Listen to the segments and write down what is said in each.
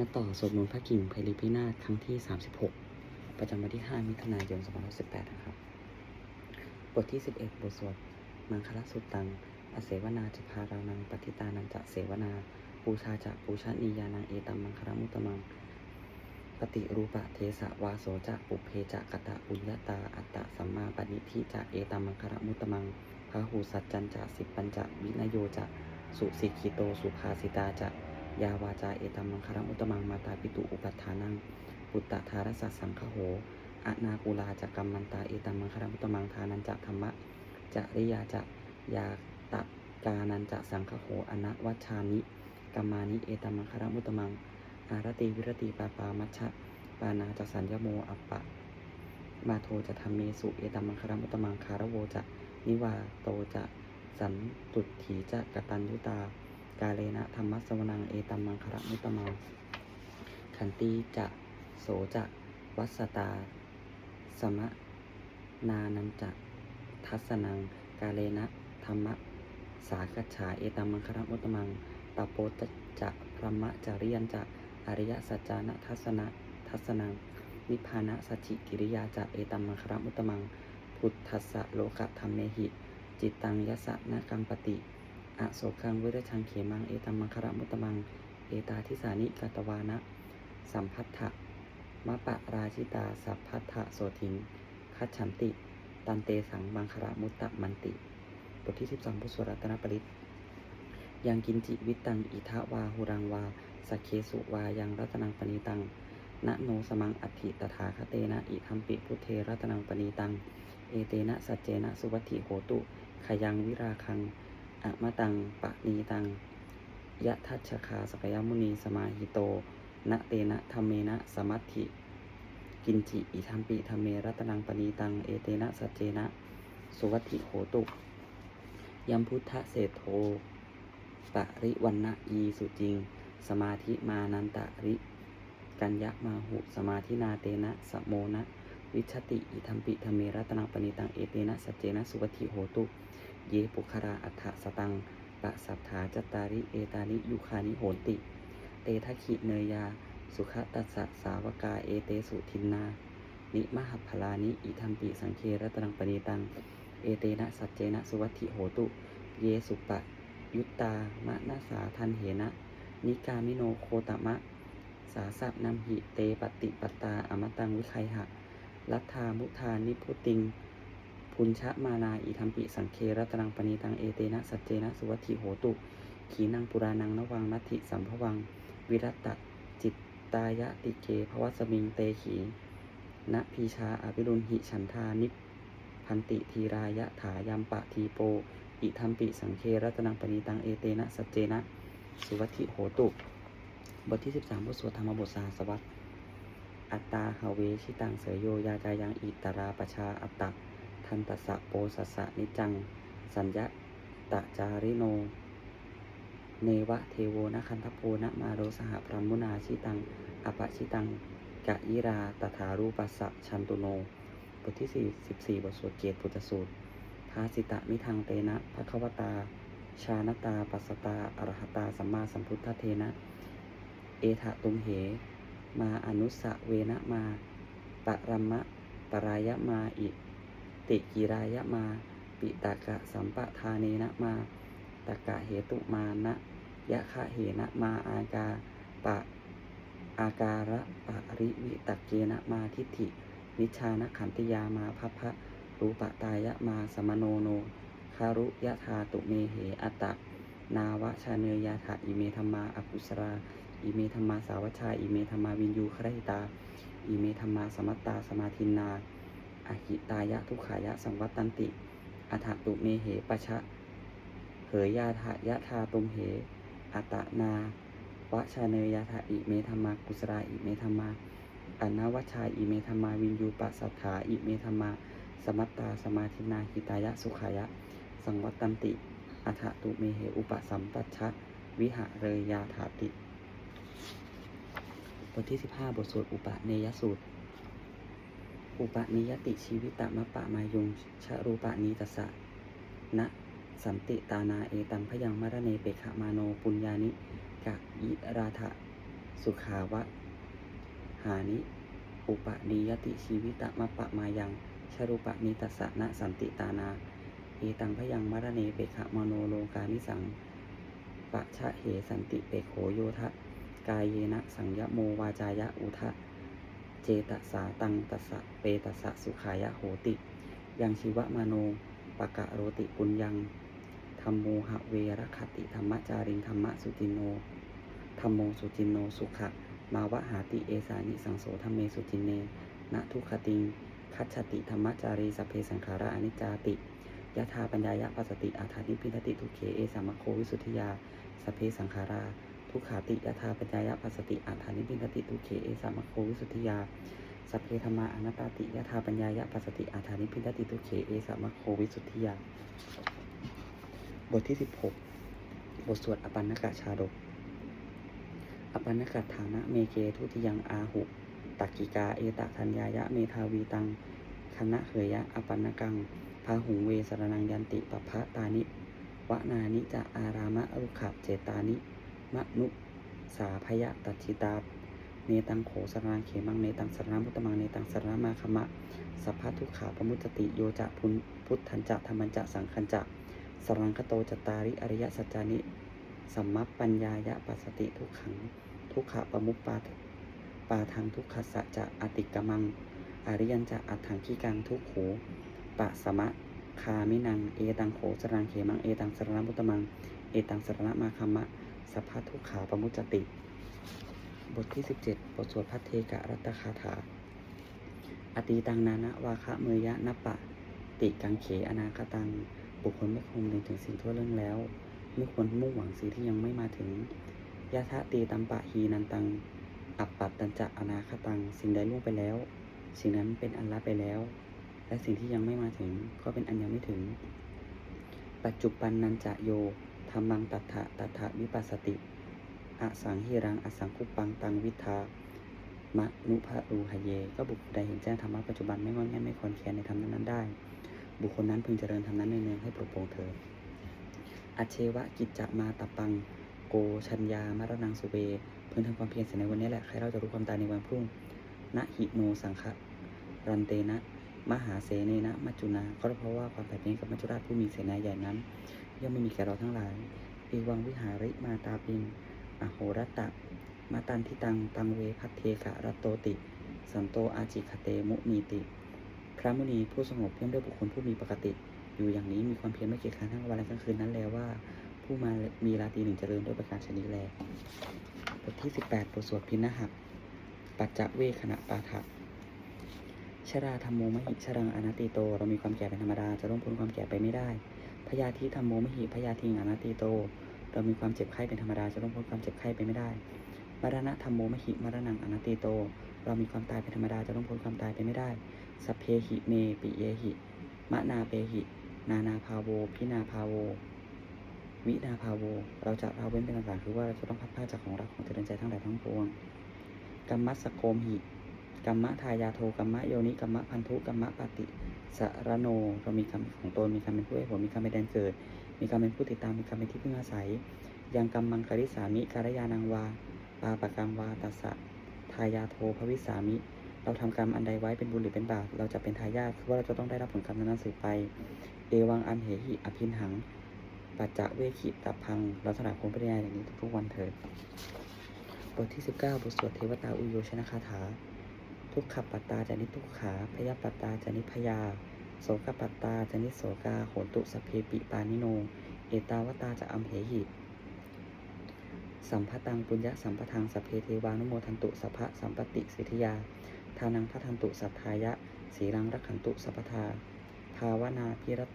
นัดต่อสวดมนต์พระกิ่งไพลิพินาศครั้งที่ 36 ประจำวันที่ 5 มิถุนายน2518นะครับ บทที่ 11 บทสวดมังคลสุตตัง อเสวนาจะพารานังปฏิตานันจะเสวนา ปูชาจะปูชนียานังเอตัมมังคลมุตตมัง ปฏิรูปะเทสะวาโสจะปุเพจะกตะปุญญตา อัตตะสัมมาปณิทิจะเอตัมมังคลมุตตมังพระหูสัจจันจะสิปัญจะวินโยจะสุสิกิโตสุภาสิตาจะ ยาวาจาเอตัมมังคารมุตตมังมาตาปิตุอุปัฏฐานังปุตตะทารสัสสังคโหอนาคูลาจะกัมมันตาเอตัมมังคารมุตตมังทานันจะธรรมะจริยาจะยาตะกานันจะสังคโหอนะวัชานิกัมมานิเอตัมมังคารมุตตมัง อารติวิรติปาปามัชชะปานาจะสัญญโมอัปปะ มาโทจะทำเมสุเอตัมมังคารมุตตมังคารโวจะนิวาโตจะสันตุถีจะกตัญยุตา กาเลนะธรรมสวนังเอตัมมังคระมุตตมังขันตีจะโสจะวัสตา สมะนานันจะทัสนัง กาเลนะธรรมสากัจฉาเอตัมมังคระมุตตมังตาโปจะจะพรหมจริยันจะอริยสัจจานะทัสนะทัสนังนิพพานะสัจจิกิริยาจะเอตัมมังคระมุตตมัง พุทธัสสะโลกะธรรมเมหิ จิตตังยสะนะกัมปติ อโศกังเวรชังเขมัง เอตัมมังคารมุตตมัง เอตาทิสานิกาตวานะ สัมพัทธะมะปะราชิตา สัพพัทธะโสถิง คัจฉันติ ตันเตสังมังคารมุตตะมันติ บทที่ 12พุทธรัตนปริตยังกินจิวิตัง อิทาวาหุรังวาสักเคสุวายังรัตนังปณีตังนะโนสมังอัติตถาคเตนะอิทัมปิพุทเทรัตนังปณีตัง เอเตนะสัจเจนะสุวัตถิโหตุขยังวิราคัง อะมะตังปะนีตังยะทัชคาสกยมุนีสมาหิโตนะเตนะธรรมเมนะสมัติ กินจิอิทัมปิธรรมเมรัตนังปณีตังเอเตนะสัจเจนะ สุวัตถิโหตุ ยัมพุทธเศโทปริวันนะยีสุจริง สมาธิมานันตะริ กัญญะมาหุสมาธินาเตนะสโมนะ วิชติอิทัมปิธรรมเมรัตนังปณีตังเอเตนะสัจเจนะ สุวัตถิโหตุ เยปุคราอัฏฐสตังปะสัทธาจตาริเอตานิยุคานิโหนติ เตทัคขิเนยา สุขตัสสะสาวกาเอเตสุทินนา นิมหัพลานิอิทัมปิสังเครัตนังปณีตัง เอเตนะสัจเจนะสุวัติโหตุ เยสุปะยุตตามะนาสาทันเหนะ นิกามิโนโคตมะ สาสับนัมหิเตปฏิปตาอมตังวิไคหะ ลัทธามุทานิพุติง พุญชะมานาอิทัมปิสังเครัตนังปณีตังเอเตนะสัจเจนะสุวัติโหตุ ขีนังปุรานังนวังนัตถิสัมภวัง วิรัตตจิตตายะติเกภวสมิงเตขีณพีชาอภิรุณหิฉันทานิพันติทีรายะถายัมปะทีโป อิทัมปิสังเครัตนังปณีตังเอเตนะสัจเจนะ สุวัติโหตุ บทที่ 13บทสวดธรรมบทสาสวัตอัตตาหาเวชิตังเสยโยยาจายังอิตราปชาอัตตะ ทันตสะโปสัสะนิจัง สัญญะตะจาริโน เนวะเทโวนะคันทโพนะมาโรสหพรหมุนาชิตังอปะชิตังกะยิราตถารูปัสสะชันตุโน บทที่ 44 บทสวดเกียรติพุทธสูตรภาสิตะมิทังเตนะภควตา ชานตาปัสสตาอรหตาสัมมาสัมพุทธเทนะ เอถะตุมเห มาอนุสะเวนะมาปะรัมมะปรายะมาอิ ติกิรายะมา ปิตากะสัมปทาเนนะมาตกะเหตุมานะยะคะเหนะมาอากาปะอาการะปะริวิตกเกนะมาทิฏฐิวิชานขันติยามาพัพะรูปตายะมาสมโนโนคารุยะธาตุเมเหอตตะนาวะชาเนยยาถะอิเมธรรมาอกุสราอิเมธรรมาสาวชาอิเมธรรมาวินยูครหิตาอิเมธรรมาสมัตตาสมาทินา อหิตายะทุกขายะสังวัตตันติอัฏฐตุเมเหปะชะเหยยาทะยะทาตุมเห อัตนาวะชาเนยยาทะอิเมธรรมากุสราอิเมธรรมาอนนาวชาอิเมธรรมาวินยูปัสสัทธาอิเมธรรมา สมัตตาสมาธินาหิตายะสุขายะ สังวัตตันติอัฏฐตุเมเหอุปสัมปัชชะวิหะเรยยาถาติ บทที่ 15 บทสวดอุปเนยสูตร อุปนิยติชีวิตมะปะมายุงชะรูปะนีตัสสะนะสันติตานาเอตังพยังมรเนเปขมาโนปุญญานิกะยิราทะสุขาวะ หานิ อุปนิยติชีวิตมะปะมายังชรุปนิตัสสะนะสันติตานาเอตังพยังมรเนเปขะมโนโลกานิสังปะชะเหสันติเปโขโยทะกายเยนะสังยโมวาจายะอุทะ เจตสาตังตัสสะเปตัสสะสุขายะโหติ ยังชีวะมโนปะกะโรติปุญญังธรรมโมหะเวรคติธรรมจาริงธรรมะสุจินโนธรรมโมสุจินโนสุขะมาวะหาติเอสานิสังโสธรรมเมสุจินเนนะทุกขติงคัจฉติธรรมจารีสัพเพสังขาระอนิจจาติยะธาปัญญายะปัสสติอาถานิพินติทุเขเอสามโควิสุทธิยาสัพเพสังขารา ทุกขาติยะธาปัญญายะปัสสติอาถานิพินติทุเขเอสามโควิสุทธิยาสัพเพธรรมาอนัตตาติยะธาปัญญายะปัสสติอาถานิพินติทุเขเอสามโควิสุทธิยา บทที่16บทสวดอปันนกะชาดก อปันนกะฐานะเมเกทุติยังอาหุตักกิกาเอตทัญญายะเมทาวีตังคณะเหยยะอปันนกังพาหุงเวสรนังยันติปภะตานิวนานิจะอารามะรุขะเจตานิ มนุสาพยะตัจิตา เนตังโขสรนังเขมัง เนตังสรณมุตตมัง เนตังสรณมาคมะ สัพพะทุกขาปมุตติโยจะพุนพุทธันจะธรรมัญจะสังคัญจะ สรังคโตจตาริอริยสัจจานิสัมมัปปัญญายะปัสสติทุกขัง ทุกขะปมุปปาปาทางทุกขสัจจะอติกมัง อริยันจะอัถังขี้กังทุกขูปะสมะคามินัง เอตังโขสรังเขมัง เอตังสรณมุตตมัง เอตังสรณมาคมะ สัพพทุกขาปมุจติ บทที่ 17 บทสวดพัทเทกะรัตคาถา อตีตังนานะวาคะเมยะนปะ ติกังเขอนาคตัง บุคคลไม่คงนึงถึงสิ่งทั่วเรื่องแล้ว ไม่ควรมุ่งหวังสิ่งที่ยังไม่มาถึงยะทะตีตัมปะฮีนันตัง อัปปัตตัญจะอนาคตัง สิ่งใดล่วงไปแล้ว สิ่งนั้นเป็นอันละไปแล้ว และสิ่งที่ยังไม่มาถึงก็เป็นอันยังไม่ถึง ปัจจุบันนันจะโย ธรรมังตัทะตัทะวิปัสสติอสังหิรังอสังคุปปังตังวิทามะนุภะรูหเย ก็บุคคลใดเห็นแจ้งธรรมะปัจจุบันไม่งอนแง่ไม่คอนแคลนในธรรมนั้นได้ บุคคลนั้นพึงเจริญธรรมนั้นเนืองๆให้โปรดโปร่งเถิดอัจเชวะกิจจะมาตปังโกชัญญามรนังสุเวพึงทำความเพียรเสียในวันนี้แหละใครเราจะรู้ความตายในวันพรุ่งนะหิโนสังฆรันเตนะ มหาเสเนนะ มัจจุนา ก็เพราะว่าความแผ่เพียงกับมัจจุราชผู้มีเสนาใหญ่นั้น ย่อมไม่มีแก่เราทั้งหลายปีวังวิหาริมาตาปิงอโหรตะมาตันทิตัง ตังเวพัทเทกะรัตโตติ สันโตอาจิคเตมุนีติ พระมุนีผู้สงบย่อมด้วยบุคคลผู้มีปกติ อยู่อย่างนี้มีความเพียรไม่เกียจคร้านทั้งวันและกลางคืนนั้นแล้วว่า ผู้มามีราตรีหนึ่งเจริญด้วยประการชนิดแลบทที่ 18บทสวดพินหัก ปัจจเวขณะปาฐะชราธรรมโมมหิชรังอนัตติโต เรามีความแก่เป็นธรรมดา จะร่วงพ้นความแก่ไปไม่ได้ พยาธิธรรมโมมหิพยาธิงอนัตติโต เรามีความเจ็บไข้เป็นธรรมดาจะร่วงพ้นความเจ็บไข้ไปไม่ได้ มรณะธรรมโมมหิมรณังอนัตติโต เรามีความตายเป็นธรรมดาจะร่วงพ้นความตายไปไม่ได้ สัพเพหิเมปิเยหิ มะนาเปหิ นานาภาโว พินาภาโว วินาภาโว เราจะเราเว้นเป็นต่างๆคือว่าเราจะต้องพัดพลาจากของรักของเจริญใจทั้งหลายทั้งปวง กัมมัสสโกมหิ กัมมะทายาโท กัมมะโยนิ กัมมะพันธุ กัมมะปฏิ สารโนเรามีกรรมของตนมีกรรมเป็นผู้ให้ผลมีกรรมเป็นแดนเกิด มีกรรมเป็นผู้ติดตามมีกรรมเป็นที่พึ่งอาศัย ยังกรรมมังคาริสามิการยานังวาปาปกรรมวาตัสสะทายาโทภวิสามิ เราทำกรรมอันใดไว้เป็นบุญหรือเป็นบาปเราจะเป็นทายาทคือว่าเราจะต้องได้รับผลกรรมนั้นสืบไป เอวังอันเหหิอภินหัง ปัจจะเวคิตพังเราถนัดคงปริยายอย่างนี้ทุกๆวันเถิดบทที่ 19 บทสวดเทวตาอุโยชนะคาถา ทุกขปัตตาจานิทุกขาพยาปัตตาจานิพยา โสกปัตตาจานิโสกาโหตุสเพปิปานิโน เอตาวตาจะอัมเหหิสัมภตังปุญญสัมปทังสพเพเทวานุโมทันตุสัพพะสัมปติสิทธิยา ทานังพัทันตุสัทธายะ สีรังรักขันตุสัพพทา ภาวนาพิรต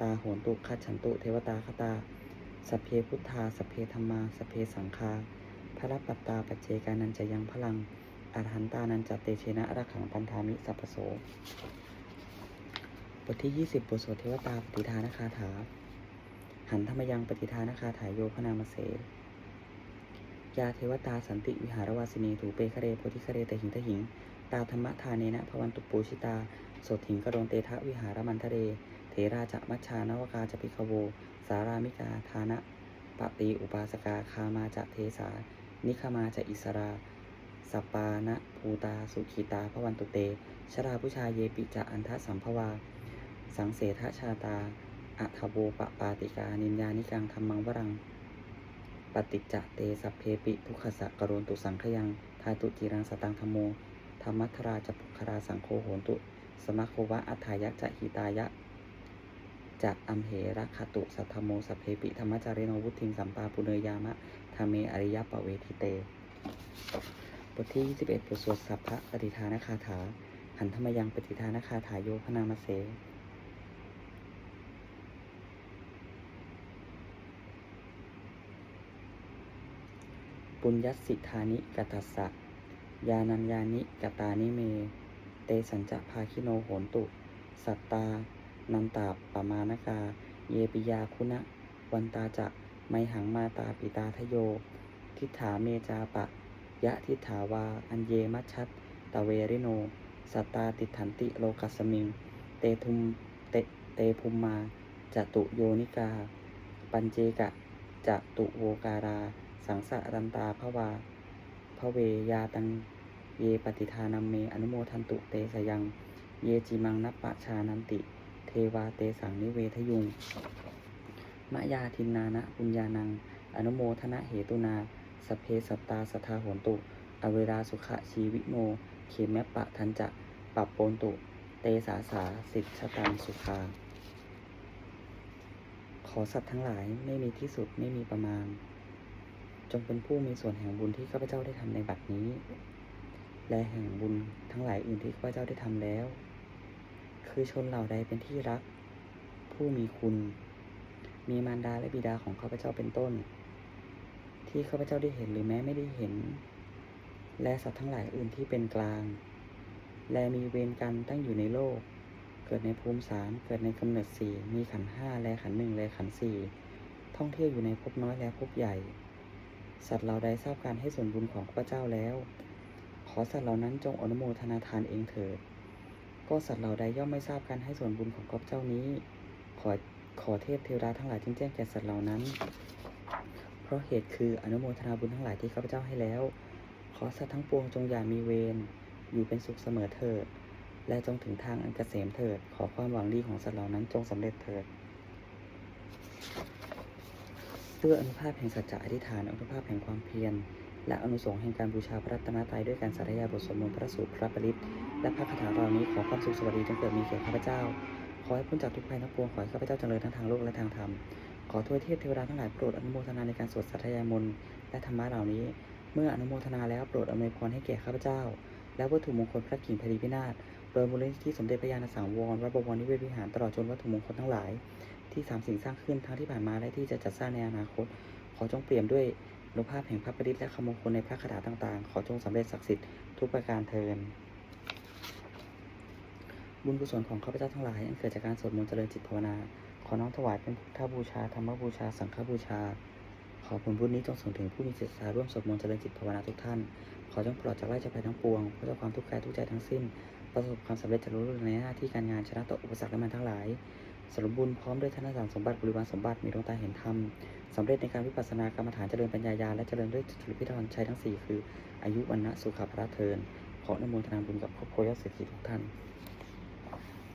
ตาโหนตุคัจฉันตุเทวตาคตา สัพเพพุทธา สัพเพธรรมา สัพเพสังฆาพระปัตตาปัจเจกานันจะยังพลัง อรหันตานันจเตเชนะรักขังปันธามิสัพโส บทที่ 20 บทสวดเทวตาปฏิทานคาถา หันธรรมยังปฏิทานคาถายโยพนามเสยาเทวตาสันติวิหารวาสินีถูเปคะเรโพธิคะเรตหิงทหิง ตาธรรมทานเนนะพวันตุปูชิตาโสถิงกโดนเตทะวิหารมันทะเร เถราจะมัชชานวกาจะพิคโว สารามิกาทานะปะตีอุปาสกาคามาจะเทสา นิคมาจะอิสรา สัปปานะภูตาสุขีตาพระวันตุเต ชราผู้ชายเยปิจะอันทะสัมภวา สังเสทชาตาอัทโวปปาติกา นินยานิกังธรรมังวรัง ปฏิจจเตสัพเพปิทุขสะกโรนตุสังขยัง ทาตุจีรังสตังธรรมโม ธรรมัทราจะปุคราสังโฆโหนตุ สมะโควะอัฏฐายะจะหิตายะจะอัมเหระคตุสัทธโมสัพเพปิธรรมจาริโนวุทิงสัมปาปุเนยามะธรรมเมอริยปเวทิเต บทที่ 21บทสวดสัพพะปฏิทานคาถา หันธรรมยังปฏิทานคาถาโยพนามเส ปุญญสิทธานิกตัสสะ ยานัญญานิกตานิเม เตสัญจะภาคิโนโหนตุ สัตตา นันตาปมานกา เยปิยาคุณะ วันตาจะไมหังมาตาปิตาทโย ทิฏฐาเมจาปะ ยะทิฏฐาวา อันเยมัชัตตะเวริโน สตาติถันติโลกัสมิง เตทุมเตเตภุมมาจตุโยนิกา ปัญเจกะจตุโวการา สังสะรันตาภวาพระเวยาตังเยปฏิทานัมเม อนุโมทันตุเตสยัง เยจิมังนัปปะชานันติ เทวาเตสังนิเวทยุงมะยาทินนานะปุญญานัง อนุโมทนะเหตุนา สเพสัตตาสทธาโหนตุ อเวราสุขะชีวิโน เขมแมปะทันจะปับโปนตุ เตสาสาสิทธตังสุขาขอสัตว์ทั้งหลายไม่มีที่สุดไม่มีประมาณ จงเป็นผู้มีส่วนแห่งบุญที่ข้าพเจ้าได้ทำในบัดนี้ และแห่งบุญทั้งหลายอื่นที่ข้าพเจ้าได้ทำแล้ว คือชนเหล่าใดเป็นที่รัก ผู้มีคุณ มีมารดาและบิดาของข้าพเจ้าเป็นต้น ที่ข้าพเจ้าได้เห็นหรือแม้ไม่ได้เห็น และสัตว์ทั้งหลายอื่นที่เป็นกลาง และมีเวรกรรมตั้งอยู่ในโลก เกิดในภูมิสามเกิดในกำเนิดสี่มีขันห้าและขันหนึ่งและขันสี่ท่องเที่ยวอยู่ในภพน้อยและภพใหญ่ สัตว์เหล่าใดทราบการให้ส่วนบุญของข้าพเจ้าแล้ว ขอสัตว์เหล่านั้นจงอนุโมทนาทานเองเถิด ก็สัตว์เหล่าใดย่อมไม่ทราบการให้ส่วนบุญของข้าพเจ้านี้ ขอขอเทพเทวดาทั้งหลายจึงแจ้งแก่สัตว์เหล่านั้น เพราะเหตุคืออนุโมทนาบุญทั้งหลายที่ข้าพเจ้าให้แล้ว ขอสัตว์ทั้งปวงจงอย่ามีเวรอยู่เป็นสุขเสมอเถิด และจงถึงทางอันเกษมเถิด ขอความหวังดีของสัตว์เหล่านั้นจงสำเร็จเถิดด้วยอนุภาพแห่งสัจจะอธิษฐานอนุภาพแห่งความเพียร และอนุสงส์แห่งการบูชาพระรัตนตรัยด้วยการสาธยายบทสวดมนต์พระสูตรพระปริตรและพระคาถาเหล่านี้ขอความสุขสวัสดีจงเกิดมีแก่ข้าพเจ้า ขอให้พ้นจากทุกภัยทั้งปวงขอให้ข้าพเจ้าเจริญทั้งทางโลกและทางธรรม ขอทวยเทพเทวดาทั้งหลายโปรดอนุโมทนาในการสวดสัทยามนต์และธรรมะเหล่านี้ เมื่ออนุโมทนาแล้วโปรดอำนวยพรให้แก่ข้าพเจ้า และวัตถุมงคลพระกิ่งพรีพินาศโดยมูลนิธิสมเด็จพระญาณสังวรวัดบวรนิเวศวิหารตลอดจนวัตถุมงคลทั้งหลาย ที่สามสิ่งสร้างขึ้นทั้งที่ผ่านมาและที่จะจัดสร้างในอนาคต ขอจงเปี่ยมด้วยอนุภาพแห่งพระปริตรและคำมงคลในพระคาถาต่างๆ ขอจงสำเร็จศักดิ์สิทธิ์ทุกประการเทินบุญกุศลของข้าพเจ้าทั้งหลายอันเกิดจากการสวดมนต์เจริญจิตภาวนา ขอน้อมถวายเป็นพุทธบูชาธรรมบูชา สังฆบูชา ขอผลบุญนี้จงส่งถึงผู้มีจิตศรัทธาร่วมสวดมนต์เจริญจิตภาวนาทุกท่าน ขอจงปลอดจากไร้จากภัยทั้งปวงพ้นจากความทุกข์กายทุกใจทั้งสิ้น ประสบความสำเร็จจากรู้ในหน้าที่การงานชนะต่ออุปสรรคและมันทั้งหลายสรุปบุญพร้อมด้วยธนสารสมบัติบริวารสมบัติมีดวงตาเห็นธรรมสำเร็จในการวิปัสสนากรรมฐานเจริญปัญญายาและเจริญด้วยจุลพิธรชัยทั้งสี่คือ อายุวันนะสุขภาพเทินขออนุโมทนาบุญกับครอบครัวยอดเศรษฐีทุกท่าน